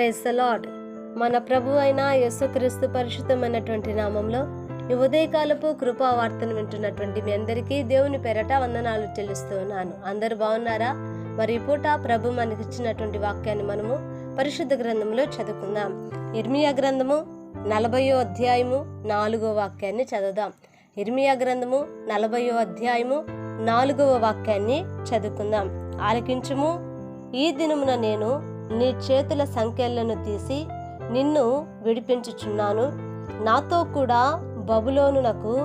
Praise lord మన ప్రభు అయిన యేసుక్రీస్తు పరిశుద్ధమైనటువంటి నామంలో ఈ ఉదయకాలపు కృపావార్తను వింటున్నటువంటి మీ అందరికీ దేవుని పెరట వందనాలు చెల్లిస్తూ ఉన్నాను అందరు బాగున్నారా? మరి పూట ప్రభు మనకి ఇచ్చినటువంటి వాక్యాన్ని మనము పరిశుద్ధ గ్రంథంలో చదువుకుందాం. ఇర్మియా గ్రంథము నలభయో అధ్యాయము నాలుగో వాక్యాన్ని చదువుదాం. ఇర్మియా గ్రంథము నలభయో అధ్యాయము నాలుగవ వాక్యాన్ని చదువుకుందాం. ఆలకించుము. ఈ దినమున నేను నీ చేతుల సంఖ్యలను తీసి నిన్ను విడిపించుచున్నాను. నాతో కూడా బబులోనునకు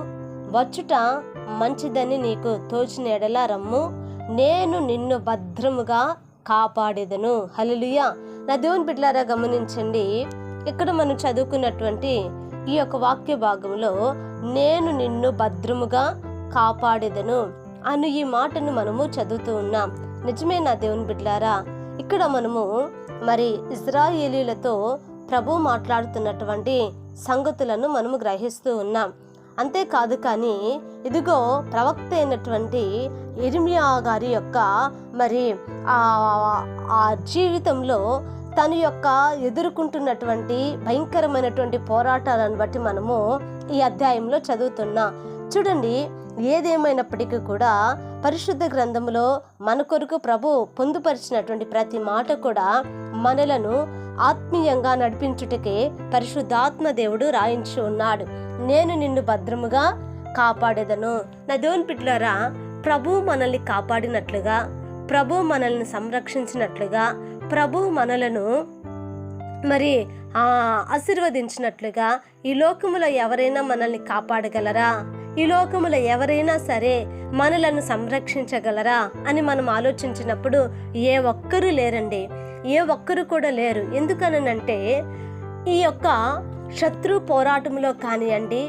వచ్చుట మంచిదని నీకు తోచిన ఎడల రమ్ము. నేను నిన్ను భద్రముగా కాపాడేదను. హల్లెలూయా. నా దేవుని బిడ్డలారా గమనించండి. ఇక్కడ మనం చదువుకున్నటువంటి ఈ యొక్క వాక్య భాగంలో నేను నిన్ను భద్రముగా కాపాడేదను అను ఈ మాటను మనము చదువుతూ ఉన్నాం. నిజమే నా దేవుని బిడ్డలారా ఇక్కడ మనము మరి ఇజ్రాయేలీలతో ప్రభు మాట్లాడుతున్నటువంటి సంగతులను మనము గ్రహిస్తూ ఉన్నాం. అంతేకాదు కానీ ఇదిగో ప్రవక్త అయినటువంటి ఇర్మియా గారి యొక్క మరి ఆ ఆ జీవితంలో తన యొక్క ఎదుర్కొంటున్నటువంటి భయంకరమైనటువంటి పోరాటాలను బట్టి మనము ఈ అధ్యాయంలో చదువుతున్నాం. చూడండి ఏదేమైనప్పటికీ కూడా పరిశుద్ధ గ్రంథంలో మన కొరకు ప్రభు పొందుపరిచినటువంటి ప్రతి మాట కూడా మనలను ఆత్మీయంగా నడిపించుటకే పరిశుద్ధాత్మ దేవుడు రాయించి ఉన్నాడు. నేను నిన్ను భద్రముగా కాపాడేదను. నా దేవుని పిట్లరా ప్రభు మనల్ని కాపాడినట్లుగా ప్రభు మనల్ని సంరక్షించినట్లుగా ప్రభు మనలను మరి ఆశీర్వదించినట్లుగా ఈ లోకములో ఎవరైనా మనల్ని కాపాడగలరా? ఈ లోకములో ఎవరైనా సరే మనలను సంరక్షించగలరా అని మనం ఆలోచించినప్పుడు ఏ ఒక్కరూ లేరండి. ఏ ఒక్కరు కూడా లేరు. ఎందుకనంటే ఈ యొక్క శత్రు పోరాటంలో కానివ్వండి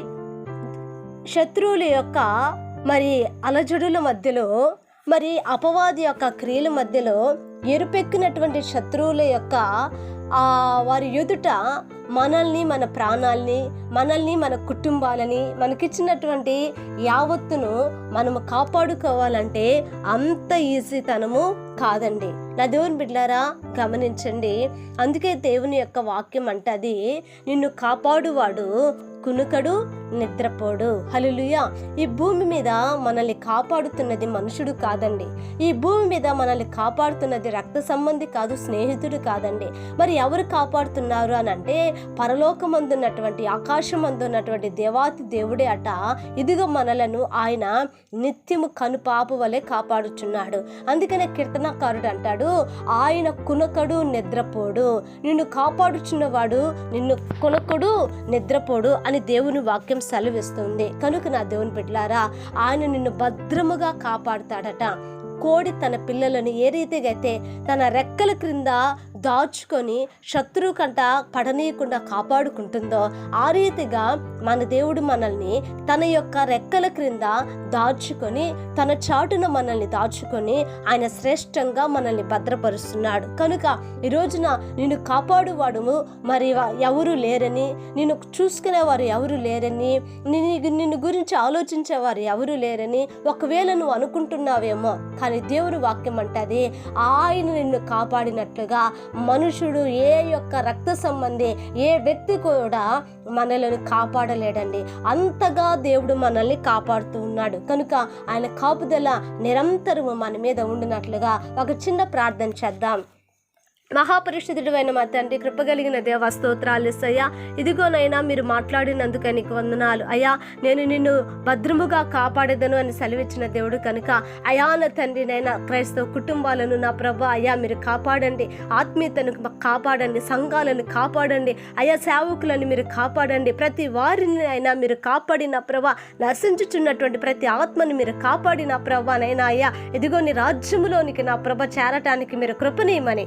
శత్రువుల యొక్క మరి అలజడుల మధ్యలో మరి అపవాది యొక్క క్రియల మధ్యలో ఎరుపెక్కినటువంటి శత్రువుల యొక్క వారి ఎదుట మనల్ని మన ప్రాణాల్ని మనల్ని మన కుటుంబాలని మనకిచ్చినటువంటి యావత్తును మనము కాపాడుకోవాలంటే అంత ఈజీతనము కాదండి. నా దేవుని బిడ్డారా గమనించండి. అందుకే దేవుని యొక్క వాక్యం అంటది నిన్ను కాపాడువాడు కునుకడు నిద్రపోడు. హలులుయ ఈ భూమి మీద మనల్ని కాపాడుతున్నది మనుషుడు కాదండి. ఈ భూమి మీద మనల్ని కాపాడుతున్నది రక్త సంబంధి కాదు స్నేహితుడు కాదండి. మరి ఎవరు కాపాడుతున్నారు అని అంటే పరలోకమందున్నటువంటి ఆకాశం అందున్నటువంటి దేవాతి దేవుడే అట. ఇదిగో మనలను ఆయన నిత్యము కనుపాపు వలె కాపాడుచున్నాడు. అందుకనే కీర్తనకారుడు అంటాడు ఆయన కునకడు నిద్రపోడు. నిన్ను కాపాడుచున్నవాడు నిన్ను కొనకడు నిద్రపోడు అని దేవుని వాక్యం సెలవిస్తుంది. కనుక నా దేవుని బిడ్డలారా ఆయన నిన్ను భద్రముగా కాపాడుతాడట. కోడి తన పిల్లలను ఏ రీతిగా అయితే తన రెక్కల క్రింద దాచుకొని శత్రువు కంట పడనీయకుండా కాపాడుకుంటుందో ఆ రీతిగా మన దేవుడు మనల్ని తన యొక్క రెక్కల క్రింద దాచుకొని తన చాటున మనల్ని దాచుకొని ఆయన శ్రేష్టంగా మనల్ని భద్రపరుస్తున్నాడు. కనుక ఈ రోజున నిన్ను కాపాడువాడు మరి ఎవరు లేరని నిన్ను చూసుకునేవారు ఎవరు లేరని నిన్ను నిన్ను గురించి ఆలోచించేవారు ఎవరు లేరని ఒకవేళ నువ్వు అనుకుంటున్నావేమో కానీ దేవుని వాక్యం అంటది ఆయన నిన్ను కాపాడినట్లుగా మనుషుడు ఏ యొక్క రక్త సంబంధి ఏ వ్యక్తి కూడా మనలను కాపాడలేడండి. అంతగా దేవుడు మనల్ని కాపాడుతూ ఉన్నాడు. కనుక ఆయన కాపుదల నిరంతరము మన మీద ఉండినట్లుగా ఒక చిన్న ప్రార్థన చేద్దాం. మహాపరిశుద్ధుడైన మా తండ్రి కృపగలిగిన దేవ స్తోత్రాలు అయ్యా. ఇదిగోనైనా మీరు మాట్లాడినందుకు నీకు వందనాలు. అయ్యా నేను నిన్ను భద్రముగా కాపాడేదను అని సెలవిచ్చిన దేవుడు కనుక. అయా నా తండ్రి నైనా క్రైస్తవ కుటుంబాలను నా ప్రభ అయ్యా మీరు కాపాడండి. ఆత్మీయతను కాపాడండి. సంఘాలను కాపాడండి. అయా సేవకులను మీరు కాపాడండి. ప్రతి వారిని అయినా మీరు కాపాడిన ప్రభ నర్శించుచున్నటువంటి ప్రతి ఆత్మని మీరు కాపాడిన ప్రభానైనా అయ్యా. ఇదిగో నీ రాజ్యములోనికి నా ప్రభ చేరటానికి మీరు కృపనీయమని